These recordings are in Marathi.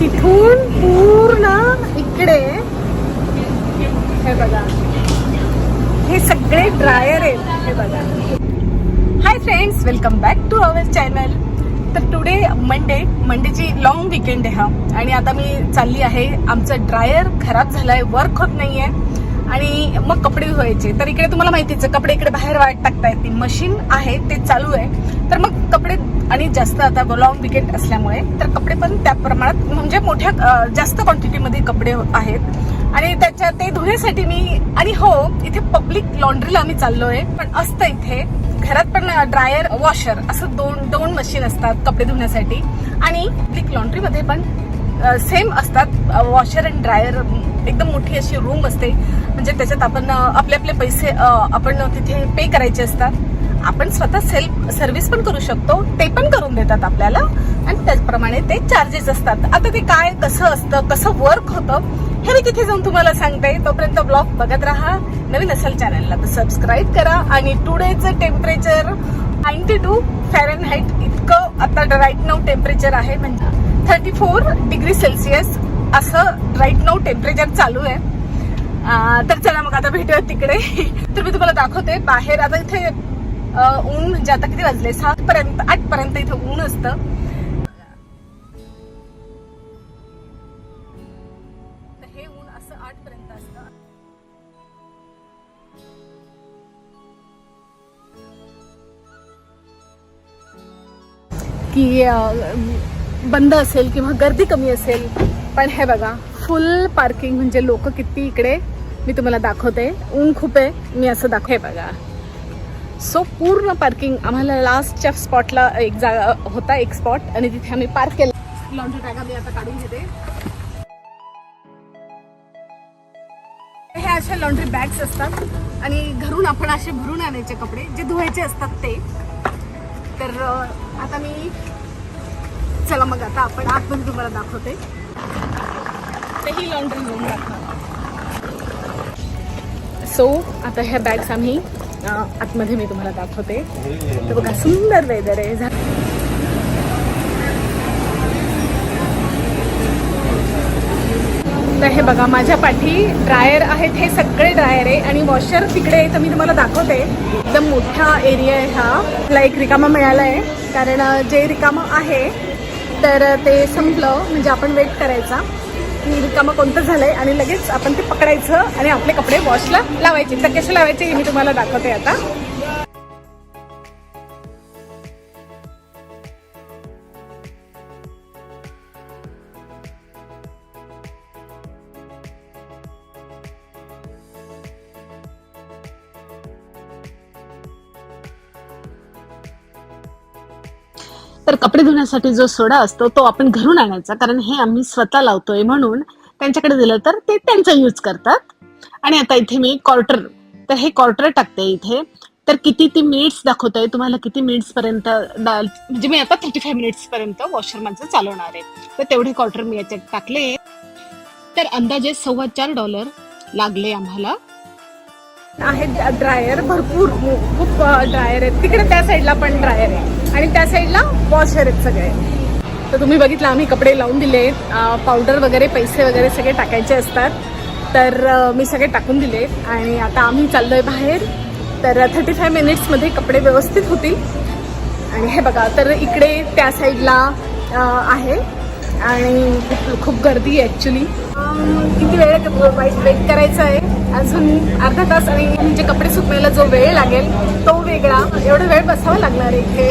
तिथून पूर्ण इकडे. हे बघा. हे सगळे ड्रायर आहेत. हे बघा. Hi friends welcome back to our channel तर टुडे मंडे मंडेची लॉंग विकेंड आहे हा. आणि आता मी चालली आहे. आमचं ड्रायर खराब झालंय वर्क होत नाहीये. आणि मग कपडे धुवायचे. तर इकडे तुम्हाला माहितीच आहे, कपडे इकडे बाहेर वाट टाकता येते मशीन आहे ते चालू आहे. तर मग कपडे आणि जास्त आता लॉंग विकेंड असल्यामुळे तर कपडे पण त्या प्रमाणात म्हणजे मोठ्या जास्त क्वांटिटीमध्ये कपडे आहेत. आणि त्याच्या ते धुण्यासाठी मी आणि हो इथे पब्लिक लॉन्ड्रीला आम्ही चाललोय पण असतं इथे. घरात पण ड्रायर वॉशर असं दोन दोन मशीन असतात कपडे धुण्यासाठी. आणि पब्लिक लॉन्ड्रीमध्ये पण सेम असतात वॉशर अँड ड्रायर एकदम मोठी अशी रूम असते. म्हणजे त्याच्यात आपण आपले आपले पैसे आपण तिथे पे करायचे असतात. आपण स्वतः सेल्फ सर्व्हिस पण करू शकतो ते पण करून देतात आपल्याला. आणि त्याचप्रमाणे ते चार्जेस असतात. आता ते काय कसं असतं कसं वर्क होतं हे मी तिथे जाऊन तुम्हाला सांगते. तोपर्यंत ब्लॉग बघत राहा. नवीन असेल चॅनलला तर सबस्क्राईब करा. आणि टुडेचं temperature ninety two Fahrenheit इतकं आता राईट नाऊ टेम्परेचर आहे. म्हणजे थर्टी फोर डिग्री सेल्सिअस असं राईट नाऊ टेम्परेचर चालू आहे. तर चला मग आता भेटूया तिकडे. तर मी तुम्हाला दाखवते बाहेर आता इथे ऊन म्हणजे आता किती वाजले? सात पर्यंत आठ पर्यंत इथे ऊन असतं. हे ऊन असं आठ पर्यंत असतं. की बंद असेल किंवा गर्दी कमी असेल. पण हे बघा फुल पार्किंग म्हणजे लोक किती इकडे? मी तुम्हाला दाखवते. ऊन खूप आहे. मी असं दाखवे बघा. सो पूर्ण पार्किंग आम्हाला लास्टच्या स्पॉटला एक जागा होता एक स्पॉट आणि तिथे आम्ही पार्क केला. लॉन्ड्री बॅग आम्ही आता काढून घेते. हे अशा लॉन्ड्री बॅग्स असतात. आणि घरून आपण असे भरून आणायचे कपडे जे धुवायचे असतात ते. तर आता मी चला मग आता आपण आतमध्ये तुम्हाला दाखवते. ही लॉन्ड्री रूम सो आता ह्या बॅग्स आम्ही आतमध्ये मी तुम्हाला दाखवते. तर बघा सुंदर वेदर आहे. झा- तर हे बघा माझ्या पाठी ड्रायर आहेत. हे सगळे ड्रायर आहे आणि वॉशर तिकडे आहे तर मी तुम्हाला दाखवते. एकदम मोठा एरिया आहे हा. आपला एक रिकामा मिळाला आहे. कारण जे रिकामं आहे तर ते संपलं. म्हणजे आपण वेट करायचा. की रिकामा कोणतं झालंय आणि लगेच आपण ते पकडायचं आणि आपले कपडे वॉशला लावायचे. तर कसे लावायचे हे मी तुम्हाला दाखवते आता. तर कपडे धुण्यासाठी जो सोडा असतो तो आपण घरून आणायचा. कारण हे आम्ही स्वतः लावतोय म्हणून त्यांच्याकडे दिलं तर ते त्यांचा यूज करतात. आणि आता इथे मी क्वार्टर तर हे क्वार्टर टाकते इथे. तर किती ती मिनिट्स दाखवतंय? तुम्हाला किती मिनिट्स पर्यंत म्हणजे मी आता थर्टी फाय मिनिट्स पर्यंत वॉशर माझं चालवणार आहे. तर तेवढे क्वार्टर मी याच्यात टाकले. तर अंदाजे सव्वा चार डॉलर लागले आम्हाला. आहेत ड्रायर भरपूर. खूप ड्रायर आहेत. तिकडे त्या साईडला पण ड्रायर आहे. आणि त्या साईडला वॉशर आहेत सगळे. तर तुम्ही बघितलं आम्ही कपडे लावून दिले. पावडर वगैरे पैसे वगैरे सगळे टाकायचे असतात. तर मी सगळे टाकून दिले. आणि आता आम्ही चाललो आहे बाहेर. तर थर्टी फाय मिनिट्समध्ये कपडे व्यवस्थित होतील. आणि हे बघा तर इकडे त्या साईडला आहे. आणि खूप खूप गर्दी आहे ॲक्च्युली किती वेळ वाईट वेट करायचं आहे. अजून अर्धा तास आणि म्हणजे कपडे सुकवायला जो वेळ लागेल तो वेगळा. एवढा वेळ बसावा लागणार इथे.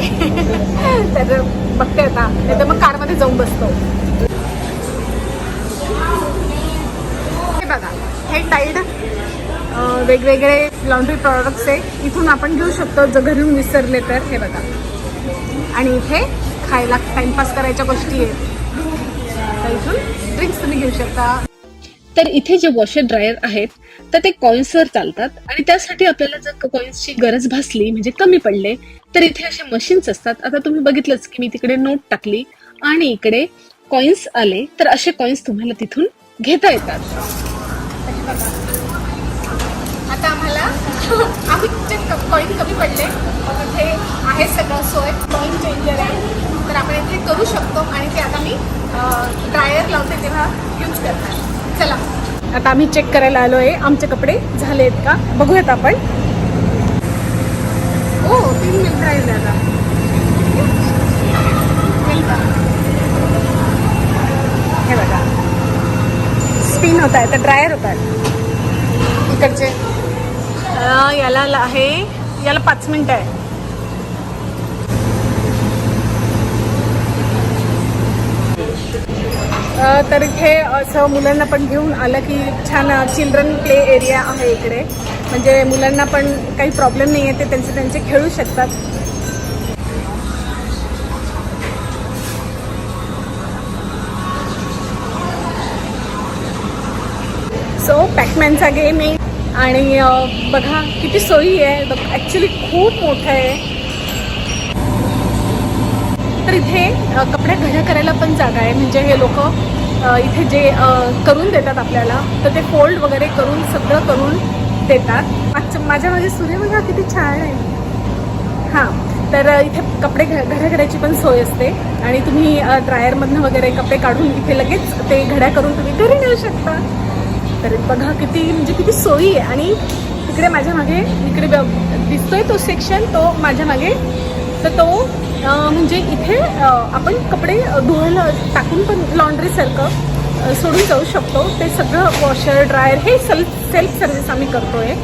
तर बघते आता. नाही तर मग कारमध्ये जाऊन बसतो. हे बघा. हे टाईड वेगवेगळे लॉन्ड्री प्रॉडक्ट्स आहे. इथून आपण घेऊ शकतो. जर घरून विसरले तर. हे बघा. आणि इथे खायला टाइमपास करायच्या गोष्टी आहेत. तर इथून ड्रिंक्स तुम्ही घेऊ शकता. तर इथे जे वॉशर ड्रायर आहेत तर ते कॉइन्सवर चालतात. आणि त्यासाठी आपल्याला जर कॉइन्सची गरज भासली म्हणजे कमी पडले तर इथे असे मशीन्स असतात. आता तुम्ही बघितलंच की मी तिकडे नोट टाकली आणि इकडे कॉइन्स आले तर असे कॉइन्स तुम्हाला तिथून घेता येतात. आता आम्हाला आम्ही कॉईन कमी पडले? इथे आहे सगळं सोय. कॉईन चेंजर आहे. तर आपण इथे करू शकतो आणि ते आता मी ड्रायर लावते तेव्हा यूज करणार. चला. आता आम्ही चेक करायला आलो आहे आमचे कपडे झाले आहेत का? बघूयात आपण. ओ तीन मिनिट राहिले आता. हे बघा. स्पिन होत आहे तर ड्रायर होत आहे. इकडचे. याला आहे याला पाच मिनटं आहे अ, तर इथे असं मुलांना पण घेऊन आलं की छान चिल्ड्रन प्ले एरिया आहे इकडे. म्हणजे मुलांना पण काही प्रॉब्लेम नाही आहे ते त्यांचे त्यांचे खेळू शकतात. सो पॅकमॅनचा गेम आहे आणि बघा किती सोयी आहे. ॲक्च्युली खूप मोठं आहे. तर इथे कपडे घड्या करायला पण जागा आहे. म्हणजे हे लोक इथे जे करून देतात आपल्याला तर ते फोल्ड वगैरे करून सगळं करून देतात. अच्छा माझ्या मागे सूर्य बघा किती छान आहे. हां तर इथे कपडे घड्या करायची पण सोय असते. आणि तुम्ही ड्रायरमधनं वगैरे कपडे काढून इथे लगेच ते घड्या करून तुम्ही घरी नेऊ शकता. तर बघा किती म्हणजे किती सोयी आहे. आणि तिकडे माझ्या मागे इकडे दिसतोय तो सेक्शन तो माझ्या मागे. तर तो म्हणजे इथे आपण कपडे धुवायला टाकून पण लॉन्ड्रीसारखं सोडून जाऊ शकतो. ते सगळं वॉशर ड्रायर हे सेल्फ सेल्फ सर्व्हिस आम्ही करतो आहे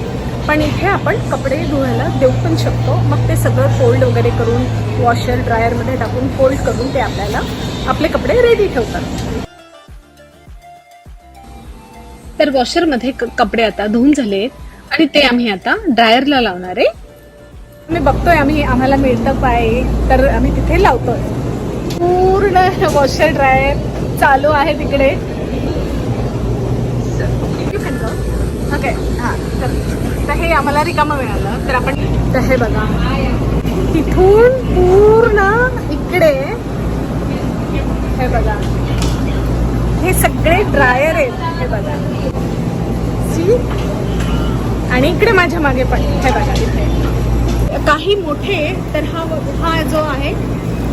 पण इथे आपण कपडे धुवायला देऊ पण शकतो. मग ते सगळं फोल्ड वगैरे करून वॉशर ड्रायरमध्ये टाकून फोल्ड करून ते आपल्याला आपले कपडे रेडी ठेवतात. तर वॉशरमध्ये क- कपडे आता धुवून झाले आणि ते आम्ही आता ड्रायरला लावणार आहे. मी बघतोय आम्ही आम्हाला मिळतं पाय तर आम्ही तिथे लावतोय. पूर्ण वॉशर ड्रायर चालू आहे तिकडे. ओके हां तर तर हे आम्हाला रिकामं मिळालं तर आपण तर हे बघा. तिथून पूर्ण इकडे हे बघा. हे सगळे ड्रायर आहेत हे बघा. सी आणि इकडे माझ्या मागे पण हे बघा इथे काही मोठे तर हा हा जो आहे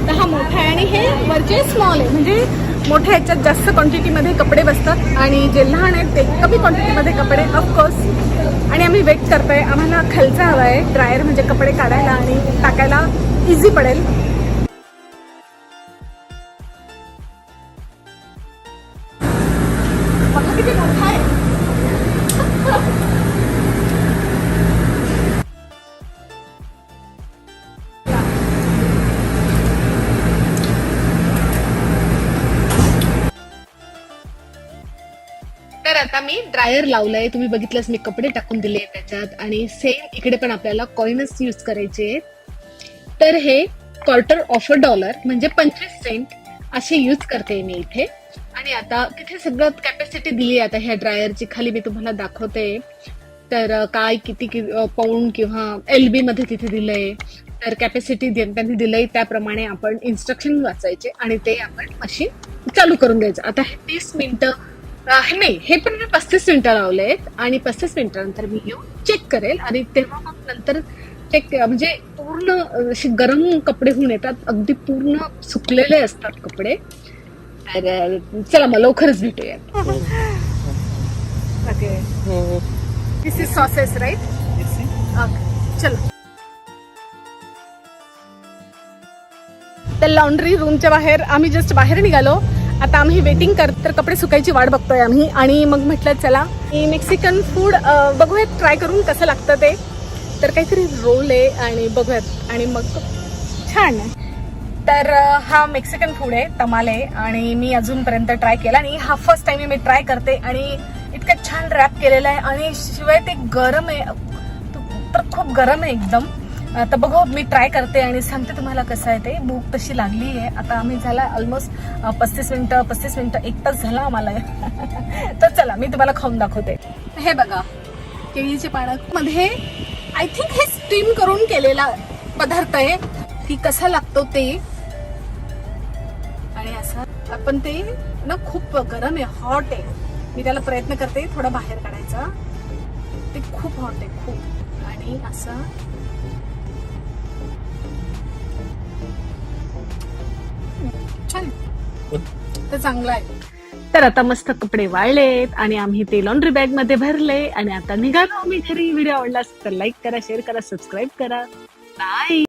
तर हा मोठा आहे आणि हे वरचे स्मॉल आहे. म्हणजे मोठ्या ह्याच्यात जास्त क्वांटिटीमध्ये कपडे बसतात आणि जे लहान आहेत ते कमी क्वांटिटीमध्ये कपडे ऑफकोर्स आणि आम्ही वेट करतोय. आम्हाला खालचा हवा आहे ड्रायर म्हणजे कपडे काढायला आणि टाकायला इझी पडेल. आता मी ड्रायर लावलंय. तुम्ही बघितलंच मी कपडे टाकून दिले त्याच्यात. आणि सेम इकडे पण आपल्याला कॉइनच यूज करायचे आहेत. तर हे क्वार्टर ऑफ अ डॉलर म्हणजे पंचवीस सेंट असे यूज करते मी इथे. आणि आता तिथे सगळं कॅपॅसिटी दिली आहे. आता ह्या ड्रायरची खाली मी तुम्हाला दाखवते. तर काय किती पाऊंड किंवा एल बी मध्ये तिथे दिलंय. तर कॅपॅसिटी त्यांनी दिलंय त्याप्रमाणे आपण इन्स्ट्रक्शन वाचायचे आणि ते आपण मशीन चालू करून द्यायचं आता हे तीस मिनिटं नाही हे पण मी पस्तीस मिनिटं लावलेत आणि पस्तीस मिनिटानंतर मी येऊन चेक करेल. आणि तेव्हा मग नंतर चेक म्हणजे पूर्ण असे गरम कपडे होऊन येतात. अगदी पूर्ण सुकलेले असतात कपडे. तर चला मग लवकरच भेटूया okay this is sauces right okay चलो. तर लॉन्ड्री रूमच्या बाहेर आम्ही जस्ट बाहेर निघालो. आता आम्ही वेटिंग कर तर कपडे सुकायची वाट बघतोय आम्ही. आणि मग म्हटलं चला मी मेक्सिकन फूड बघूयात ट्राय करून कसं लागतं ते. तर काहीतरी रोल आहे आणि बघूयात. आणि मग छान तर हा मेक्सिकन फूड आहे तमाल आहे. आणि मी अजूनपर्यंत ट्राय केला आणि हा फर्स्ट टाइम मी ट्राय करते आणि इतकं छान रॅप केलेलं आहे. आणि शिवाय ते गरम आहे. तर खूप गरम आहे एकदम. आता तर बघू मी ट्राय करते आणि सांगते तुम्हाला कसं आहे ते. भूक तशी लागली आहे. आता आम्ही झाला ऑलमोस्ट पस्तीस मिनिटं पस्तीस मिनिटं एक तास झाला आम्हाला. तर चला मी तुम्हाला खाऊन दाखवते. हे बघा केळीचे पानं. मध्ये आय थिंक हे स्टीम करून केलेला पदार्थ आहे. की कसा लागतो ते. आणि असं आपण ते ना खूप गरम आहे हॉट आहे. मी त्याला प्रयत्न करते थोडा बाहेर काढायचा. ते खूप हॉट आहे खूप. आणि असं छान ते चांगलं आहे. तर आता मस्त कपडे वाळलेत आणि आम्ही ते लॉन्ड्री बॅगमध्ये भरले आणि आता निघालो आम्ही घरी. व्हिडिओ आवडला तर लाईक करा शेअर करा सबस्क्राईब करा. बाय